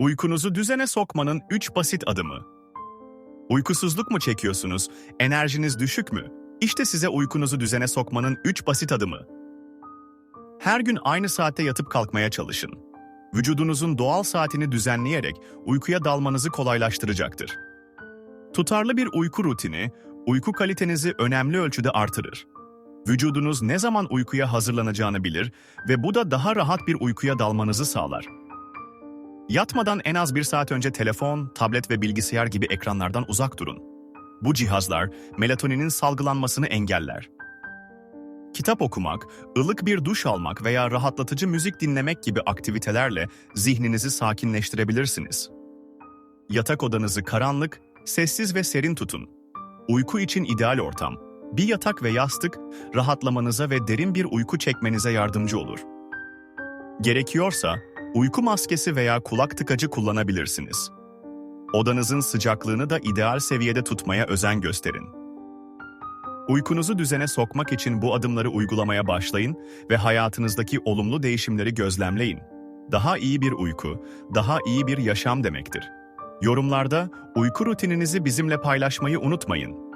Uykunuzu düzene sokmanın 3 basit adımı. Uykusuzluk mu çekiyorsunuz? Enerjiniz düşük mü? İşte size uykunuzu düzene sokmanın 3 basit adımı. Her gün aynı saatte yatıp kalkmaya çalışın. Vücudunuzun doğal saatini düzenleyerek uykuya dalmanızı kolaylaştıracaktır. Tutarlı bir uyku rutini, uyku kalitenizi önemli ölçüde artırır. Vücudunuz ne zaman uykuya hazırlanacağını bilir ve bu da daha rahat bir uykuya dalmanızı sağlar. Yatmadan en az bir saat önce telefon, tablet ve bilgisayar gibi ekranlardan uzak durun. Bu cihazlar melatoninin salgılanmasını engeller. Kitap okumak, ılık bir duş almak veya rahatlatıcı müzik dinlemek gibi aktivitelerle zihninizi sakinleştirebilirsiniz. Yatak odanızı karanlık, sessiz ve serin tutun. Uyku için ideal ortam. Bir yatak ve yastık rahatlamanıza ve derin bir uyku çekmenize yardımcı olur. Gerekiyorsa uyku maskesi veya kulak tıkacı kullanabilirsiniz. Odanızın sıcaklığını da ideal seviyede tutmaya özen gösterin. Uykunuzu düzene sokmak için bu adımları uygulamaya başlayın ve hayatınızdaki olumlu değişimleri gözlemleyin. Daha iyi bir uyku, daha iyi bir yaşam demektir. Yorumlarda uyku rutininizi bizimle paylaşmayı unutmayın.